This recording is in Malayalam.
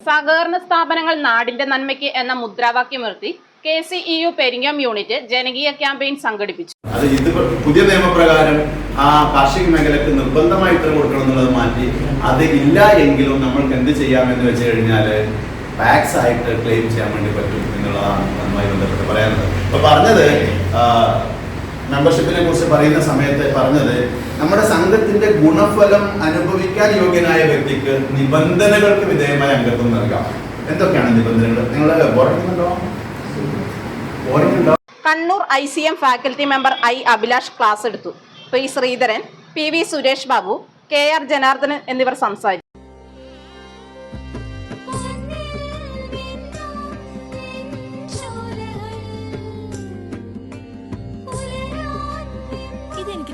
സഹകരണ സ്ഥാപനങ്ങൾ നാടിന്റെ നന്മയ്ക്ക് എന്ന മുദ്രാവാക്യമുയർത്തി K C E U Peringom unit ജനകീയ ക്യാമ്പയിൻ സംഘടിപ്പിച്ചു. അത് ഇത് പുതിയ നിയമപ്രകാരം ആ കാർഷിക മേഖലക്ക് നിർബന്ധമായി ഇത്ര കൊടുക്കണം എന്നുള്ളത് മാറ്റി അത് ഇല്ല എങ്കിലും നമ്മൾക്ക് എന്ത് ചെയ്യാമെന്ന് വെച്ച് കഴിഞ്ഞാൽ ടാക്സ് ആയിട്ട് ക്ലെയിം ചെയ്യാൻ വേണ്ടി പറ്റും എന്നുള്ളതാണ് അതുമായി ബന്ധപ്പെട്ട് പറയാനുള്ളത്. ഇപ്പൊ പറഞ്ഞത് മെമ്പർഷിപ്പിനെ കുറിച്ച് പറയുന്ന സമയത്ത് പറഞ്ഞത് നമ്മുടെ സംഘത്തിന്റെ ഗുണഫലം അനുഭവിക്കാൻ യോഗ്യനായ വ്യക്തിക്ക് നിബന്ധനകൾക്ക് വിധേയമായ അംഗത്വം നൽകാം. എന്തൊക്കെയാണ് നിബന്ധനകൾ? നിങ്ങൾ ഓർക്കുന്നുണ്ടോ ഓർക്കുന്നുണ്ടോ Kannur I C M faculty member I Abhilash class എടുത്തു. P Sreedharan P V Suresh Babu K R Janardhanan എന്നിവർ സംസാരിച്ചു.